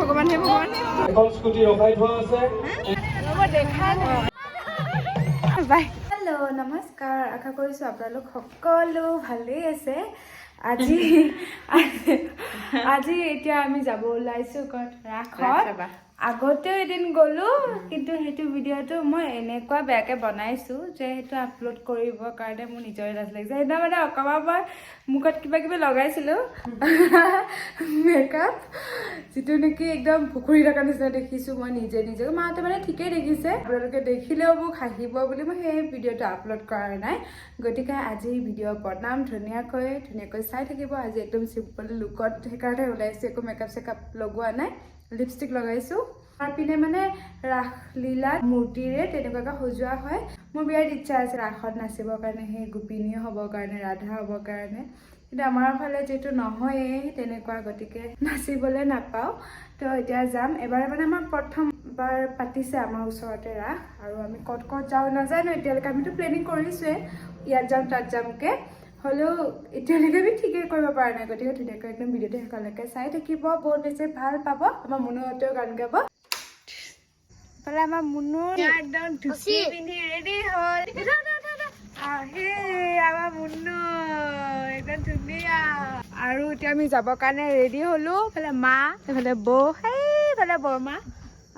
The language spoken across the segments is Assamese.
ভগৱান হে ভগৱান। এখন স্কুটি ৰখাই থোৱা আছে। বাই। হেল্ল' নমস্কাৰ আশা কৰিছোঁ আপোনালোক সকলো ভালেই আছে। আজি আজি এতিয়া আমি যাব ওলাইছোঁ ৰাসত। আগতেও এদিন গ'লোঁ কিন্তু সেইটো ভিডিঅ'টো মই এনেকুৱা বেয়াকৈ বনাইছোঁ যে সেইটো আপলোড কৰিবৰ কাৰণে মোৰ নিজৰে লাজ লাগিছে সেইদিনা মানে অকণমান মই মুখত কিবা কিবি লগাইছিলোঁ। মেকআপ যিটো নেকি একদম পুখুৰী থকা নিচিনা দেখিছোঁ মই নিজে নিজে। মাহঁতে মানে ঠিকেই দেখিছে। আপোনালোকে দেখিলেও মোক হাঁহিব বুলি মই সেই ভিডিঅ'টো আপলোড কৰা নাই। গতিকে আজি ভিডিঅ' বনাম ধুনীয়াকৈ ধুনীয়াকৈ চাই থাকিব। আজি একদম চিম্পল লুকত সেইকাৰণে ওলাইছোঁ একো মেকআপ চেকআপ লগোৱা নাই। লিপষ্টিক লগাইছোঁ। তাৰ পিনে মানে ৰাসলীলা মূৰ্তিৰে তেনেকুৱাকৈ সজোৱা হয়। মোৰ বিৰাট ইচ্ছা আছে ৰাসত নাচিবৰ কাৰণে সেই গোপিনী হ'বৰ কাৰণে ৰাধা হ'বৰ কাৰণে। কিন্তু আমাৰ ফালে যিহেতু নহয়েই তেনেকুৱা গতিকে নাচিবলৈ নাপাওঁ। তো এতিয়া যাম। এবাৰ মানে আমাৰ প্ৰথমবাৰ পাতিছে আমাৰ ওচৰতে ৰাস। আৰু আমি ক'ত ক'ত যাওঁ নাজানো এতিয়ালৈকে আমিতো প্লেনিং কৰিছোঁৱে ইয়াত যাম তাত যামকৈ। হ'লেও এতিয়ালৈকে আমি ঠিকেই কৰিব পৰা নাই। গতিকে ধুনীয়াকৈ একদম ভিডিঅ'টো শেষলৈকে চাই থাকিব। বহুত বেছি ভাল পাব। আমাৰ মুনুহঁতেও গান গাব। ইফালে আমাৰ মুনু একদম ধুতি পিন্ধি ৰেডি হ'ল। আৰু এতিয়া আমি যাবৰ কাৰণে ৰেডি হ'লো। মা এইফালে বৌ সেইফালে বৰমা।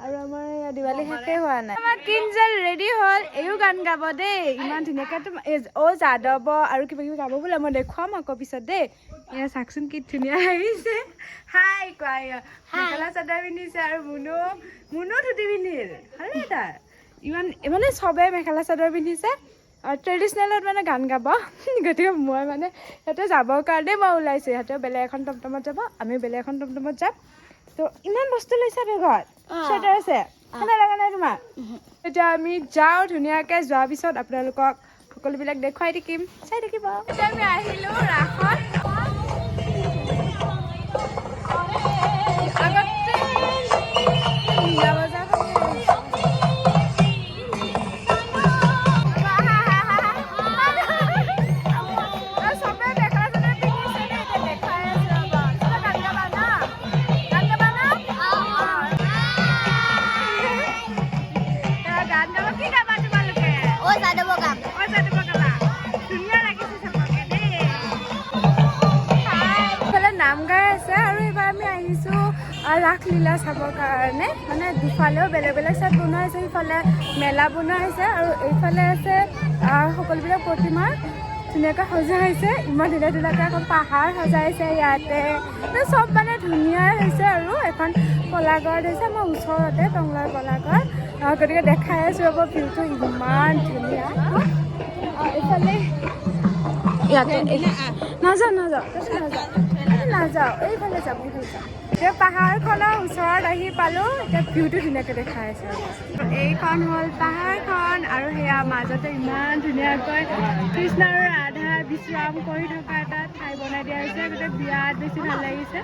আৰু আমাৰ দিৱালী শেষেই হোৱা নাই। আমাৰ কিনজেল ৰেডি হ'ল এইও গান গাব দেই। ইমান ধুনীয়াকৈ তোমাৰ অ' যাদৱ আৰু কিবা কিবি গাব বোলে মই দেখুৱাম আকৌ পিছত দেই। এয়া চাওকচোন কি ধুনীয়া আহিছে। হাই কোৱা মেখেলা চাদৰ পিন্ধিছে আৰু মুনু মুনু ধুতি পিন্ধিল। ভালেই তাৰ ইমান মানে চবে মেখেলা চাদৰ পিন্ধিছে। আৰু ট্ৰেডিশ্যনেলত মানে গান গাব। গতিকে মই মানে সিহঁতে যাবৰ কাৰণেই মই ওলাইছোঁ। সিহঁতেও বেলেগ এখন টমটমত যাব আমি বেলেগ এখন টমটমত যাম। তো ইমান বস্তু লৈছা বেগত। চুৱেটাৰ আছে ঠাণ্ডা লগা নাই তোমাৰ এতিয়া আমি যাওঁ ধুনীয়াকৈ যোৱাৰ পিছত আপোনালোকক সকলোবিলাক দেখুৱাই থাকিম চাই থাকিব। এতিয়া আমি আহিলোঁ ৰাসত। নাম গাই আছে আৰু এইবাৰ আমি আহিছোঁ আহ, ৰাসলীলা চাবৰ কাৰণে। মানে দুফালেও বেলেগ বেলেগ চাইড বনোৱা হৈছে সিফালে মেলা বনোৱা হৈছে আৰু এইফালে আছে সকলোবিলাক প্ৰতিমা। ধুনীয়াকৈ সজোৱা হৈছে ইমান ধুনীয়া ধুনীয়াকৈ এখন পাহাৰ সজাইছে ইয়াতে। চব মানে ধুনীয়াই হৈছে আৰু এখন কলাঘৰ হৈছে আমাৰ ওচৰতে টংলাৰ আহ, গতিকে দেখাই আছোঁ ৰ'ব ভিউটো ইমান ধুনীয়া এইফালে ইয়াতে নাযাওঁ নাযাওঁ নাযাওঁ নাযাওঁ এইফালে যাম এইফালে যাম এতিয়া পাহাৰখনৰ ওচৰত আহি পালোঁ এতিয়া ভিউটো ধুনীয়াকৈ দেখাই আছে। এইখন হ'ল পাহাৰখন আৰু সেয়া মাজতে ইমান ধুনীয়াকৈ কৃষ্ণ আৰু বিশ্ৰাম কৰি থকা এটা ঠাই বনাই দিয়া হৈছে গোটেই বিৰাট বেছি ভাল লাগিছে।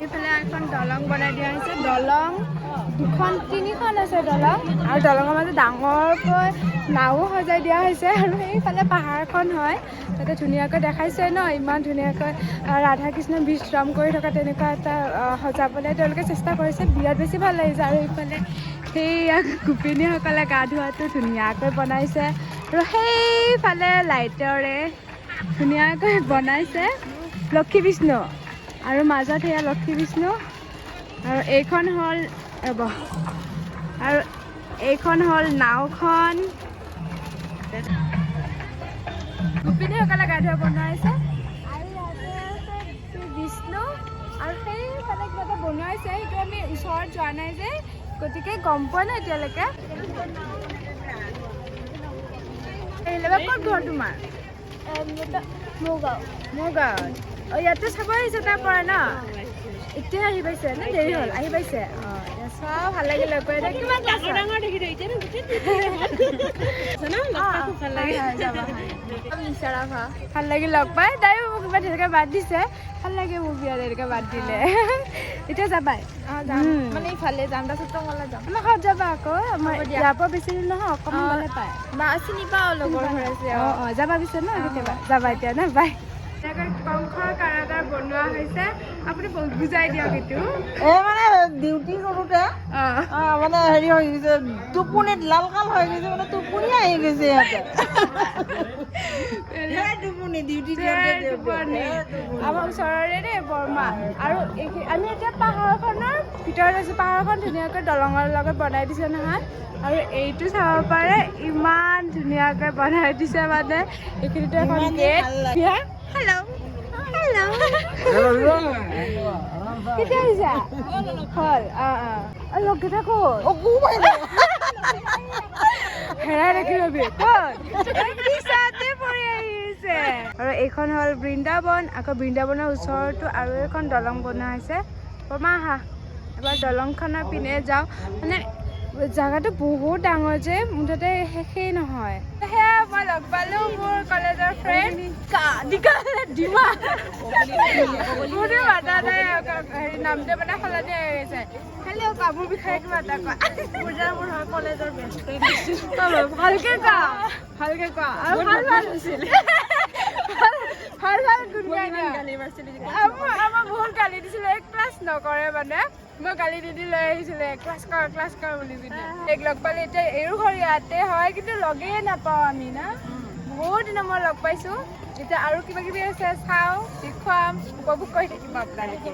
এইফালে এখন দলং বনাই দিয়া হৈছে। দলং দুখন তিনিখন আছে দলং। আৰু দলঙৰ মাজত ডাঙৰকৈ নাও সজাই দিয়া হৈছে আৰু সেইফালে পাহাৰখন হয়। তাতে ধুনীয়াকৈ দেখাইছে ন ইমান ধুনীয়াকৈ আহ, ৰাধা কৃষ্ণ বিশ্ৰাম কৰি থকা তেনেকুৱা এটা সজাবলৈ তেওঁলোকে চেষ্টা কৰিছে। বিৰাট বেছি ভাল লাগিছে আৰু এইফালে সেইয়া গোপিনীসকলে গা ধোৱাটো ধুনীয়াকৈ বনাইছে। আৰু সেইফালে লাইটৰে ধুনীয়াকৈ বনাইছে লক্ষী বিষ্ণু। আৰু মাজত সেয়া লক্ষী বিষ্ণু। আৰু এইখন হ'ল ৰ'ব আৰু এইখন হ'ল নাওখন। গোপিনীসকলে গা ধোৱা বনাইছে আৰু ইয়াতে আছে বিষ্ণু। আৰু সেইফালে কিবা এটা বনোৱাইছে সেইটো আমি ওচৰত যোৱা নাই যে। গতিকে গম পোৱা নাই এতিয়ালৈকে। ক'ত ঘৰ তোমাৰ? নগাঁও নগাঁৱত অঁ ইয়াতে চাব আহিছে তাৰ পৰা ন? এতিয়া আহি পাইছে নে? দেৰি হ'ল আহি পাইছে? অঁ। ভাল লাগিল লগ পাই এতিয়া কিমান ডাঙৰ ডাঙৰ দেখি ভাল লাগিল লগ পাই তাইও মোক কিবা তেনেকৈ বাদ দিছে। ভাল লাগে মোক বিয়াত এনেকৈ বাদ দিলে। এতিয়া যাবাই? মানে ইফালে যাম তাৰপিছত টঙলা যাম। আমাৰ ঘৰত যাবা আকৌ। আমাৰ ইয়াৰ পৰা বেছি দূৰ নহয় অকণমান গ'লে পায়। বা চিনি পাওঁ লগৰ ঘৰ আছে অঁ। অঁ যাবা পিছে ন কেতিয়াবা। যাবা এতিয়া ন বাই। কংসৰ কাৰাগাৰ বনোৱা হৈছে। আপুনি বুজাই দিয়ক এইটো। এই মানে ডিউটি কৰোঁতে মানে হেৰি হৈ গৈছে টোপনিত লাল কাল হৈ গৈছে মানে টোপনি আহি গৈছে। আমাৰ ওচৰৰে দেই বৰমা। আৰু আমি এতিয়া পাহাৰখনৰ ভিতৰত আছোঁ। পাহাৰখন ধুনীয়াকৈ দলঙৰ লগত বনাই দিছে নহয়। আৰু এইটো চাব পাৰে ইমান ধুনীয়াকৈ বনাই দিছে মানে। এইখিনিতে এখন গেট ভালো লাগে। হেল্ল' হেল্ল' কেতিয়া আহিছা হ'ল অঁ অঁ অঁ লগকেইটা ক'ত হেৰাই ৰাখিবি ক'ত পিছতে পৰি আহিছে আৰু এইখন হ'ল বৃন্দাবন, আকৌ বৃন্দাবনৰ ওচৰতো আৰু এখন দলং বনোৱা হৈছে। বৰমা আহা এবাৰ দলংখনৰ পিনে যাওঁ। মানে জেগাটো বহুত ডাঙৰ যে, মুঠতে শেষেই নহয়। সেয়া মই লগ পালোঁ মোৰ কলেজৰ ফ্ৰেণ্ড ডিমা মোৰতো মাতা নাই হেৰি নামটো মানে সলনি হৈ গৈছে হেল্ল' কোৱা মোৰ বিষয়ে কিবা এটা কোৱা মোৰ হয় কলেজৰ বেষ্ট ফ্ৰেণ্ড ভালকে কোৱা ভালকে কোৱা আৰু ভালো ভালো হৈছিল ভালো ভালো গুড আমাৰ আমাৰ বহুত গালি দিছিলে এক ক্লাছ নকৰে মানে মই গালি দি দি লৈ আহিছিলে, ক্লাছ কৰ ক্লাছ কৰ বুলি পিনে। এক লগ পালে, এতিয়া এইৰো ঘৰ ইয়াতে হয়, কিন্তু লগেই নাপাওঁ আমি, না? বহুত দিনৰ মই লগ পাইছোঁ। এতিয়া আৰু কিবা কিবি আছে, চাওঁ, দেখুৱাম, উপভোগ কৰি থাকিম আপোনালোকে।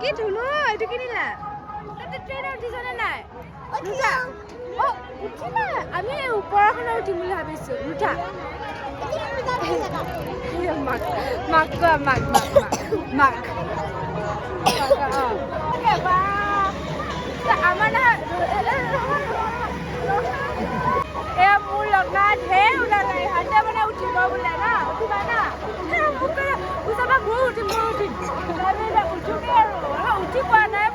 কি ধুলো, এইটো কিনিলা? ট্ৰেইনত উঠিছনে নাই? আমি ওপৰখনত উঠিম বুলি ভাবিছোঁ। নুঠা মাক কোৱা মাক মাক মোৰ লগা না উঠাবা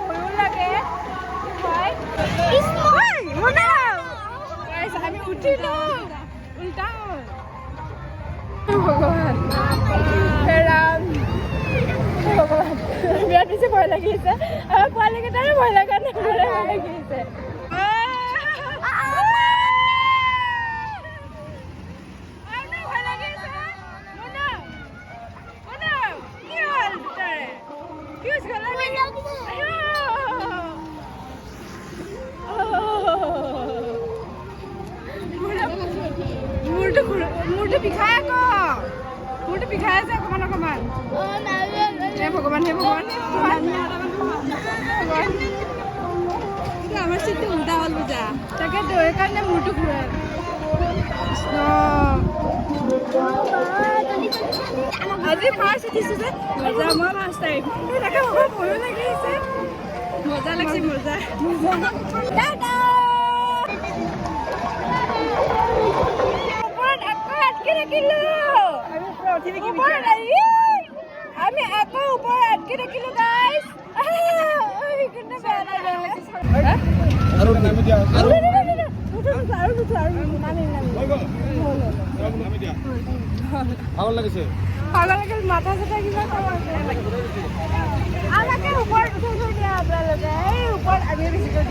ময়ো লাগে আমি উঠিলো উল্টা ভগবান রাম ভগবান বিরাট ভয় লাগিয়েছে আমার পড়ালেখাটারও ভয় লাগানো ভয় লাগিয়েছে সেইকাৰণে মূৰটো ঘূৰাই কৃষ্ণ আজি ফাৰ্ষ্ট উঠিছো যে মজা মই ফাৰ্ষ্ট টাইম তাকে মোৰ ভয়ো লাগি আছে মজা লাগছে মজা ওপৰত আকৌ আটকি থাকিলো ওপৰত আহি আমি আকৌ ওপৰত আটকি থাকিলো গাইজ কিন্তু বেয়া লাগে হা? আৰু ভালো লাগেছে ভালো লাগে মাথা চাথা কিবা আমাকে উপর সুযোগ দিয়া আপনালোকে এই উপর আমি বেশিকৈ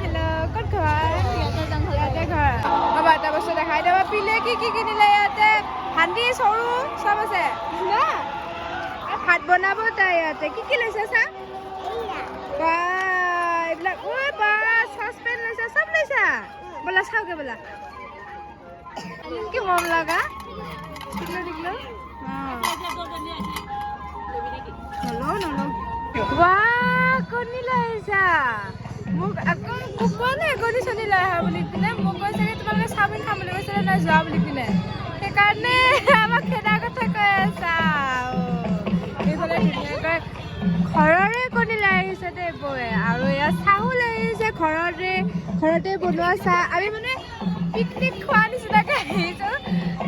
হেল্ল' ক'ত ঘৰ ইয়াতে ঘৰ হ'ব দেখাই দিব পিলে কি কি কিনিলে ইয়াতে হান্দি চৰু চব আছে ভাত বনাব তাই ইয়াতে কি কি লৈছে চা ऐसा बोला साव के बोला के मोम लगा टिकलो टिकलो नलो नलो वाह कोनी लाइसा মোক আকৌ মোক কোৱা নাই এগনি চলি লৈ আহা বুলি পিনে? মোক কৈছে তোমালোকে চাওমিন খাম বুলি কৈছিলে নাই যোৱা বুলি পিনে। সেইকাৰণে আমাক খেদাৰ কথা কৈ আছা। এইফালে ধুনীয়াকৈ ঘৰৰে আহিছে দেই বৌয়ে। আৰু ইয়াত চাহো আহিছে ঘৰতে ঘৰতে বনোৱা চাহ। আমি মানে পিকনিক খোৱা নিচিনাকৈ আহিছোঁ।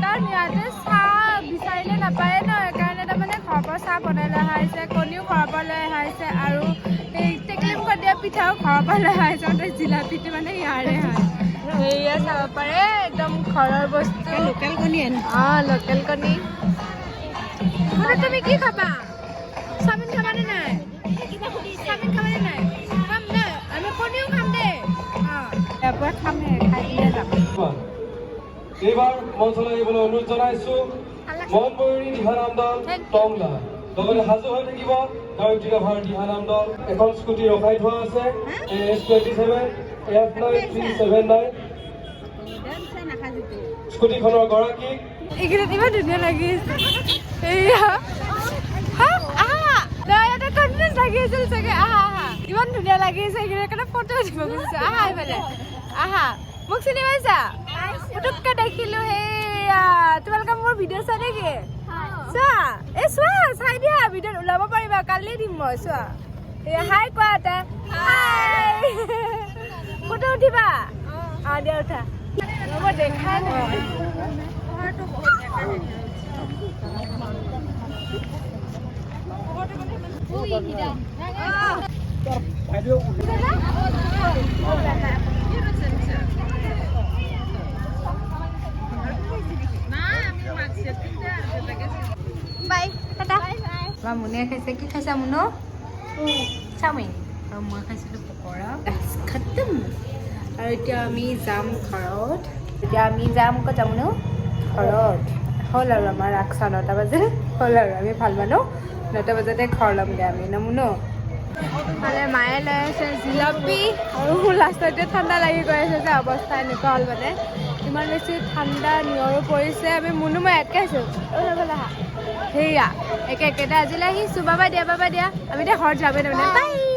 কাৰণ ইয়াতে চাহ বিচাৰিলে নাপায় ন সেইকাৰণে তাৰমানে ঘৰৰ পৰা চাহ বনাই লৈ অহা হৈছে কণীও ঘৰৰ পৰা লৈ অহা হৈছে আৰু এই টেকেলি মুখত দিয়া পিঠাও ঘৰৰ পৰা লৈ অহা হৈছে মানে জিলাপিটো মানে ইয়াৰে হয়। সেয়া চাব পাৰে একদম ঘৰৰ বস্তু। লোকেল কণী অঁ লোকেল কণী। মানে তুমি কি খাবা? চাওমিন খাবানে নাই? ইয়াৰ পৰা খামহে খাই কিনে যাম এইবাৰ মঞ্চলৈ আহিবলৈ অনুৰোধ জনাইছো মনময়ূৰী দিহানাম দল টংলা লগতে সাজু হৈ থাকিব। গায়ত্ৰী গাভাৰ দিহানাম দল এখন স্কুটি ৰখাই থোৱা আছে। S twenty seven F nine three seven nine স্কুটিখনৰ গৰাকীক এইকেইদিন ইমান ধুনীয়া লাগিছে এয়া হা, ইয়াতে কনফিডেঞ্চ লাগি আছিল চাগে। আহা আহা। ইমান ধুনীয়া লাগি আছে। এইকেইদিন সেইকাৰণে ফটো উঠিব খুজিছোঁ। আহা এইফালে। আহা মোক চিনি পাইছা? পুতুককে দেখিলো সেয়া তোমালোকে মোৰ ভিডিঅ' চোৱা নেকি চোৱা। এই চোৱা চাই দিয়া ভিডিঅ'ত ওলাব পাৰিবা কালি দিম মই চোৱা। এয়া হাই কোৱা এটা হাই। ফটো উঠিবা? অঁ। দিয়া উঠা। ৰ'ব দেখাই নাই। বাই টাটা বা মুনিয়ে খাইছে কি খাইছা মুনো চাওমিন আৰু মই খাইছিলোঁ পকৰা খতম আৰু এতিয়া আমি যাম ঘৰত এতিয়া আমি যাম ক'ত যাম নো ঘৰত হ'ল আৰু আমাৰ ৰাক্সা নটা বাজিল হ'ল আৰু আমি ভাল মানুহ নটা বজাতে ঘৰ ল'মগৈ আমি নমুনো মানে মায়ে লৈ আছে জিলাপি আৰু লাষ্টত ঠাণ্ডা লাগি গৈ আছে যে অৱস্থা এনেকুৱা হ'ল মানে ইমান বেছি ঠাণ্ডা নিয়ৰো পৰিছে, আমি মুনু মই ইয়াতকৈ আছোঁ। সেয়া একে, একেটা আজিলৈ আহিছোঁ বাবা দিয়া বাবা দিয়া। আমি এতিয়া ঘৰত যাবই তাৰমানে।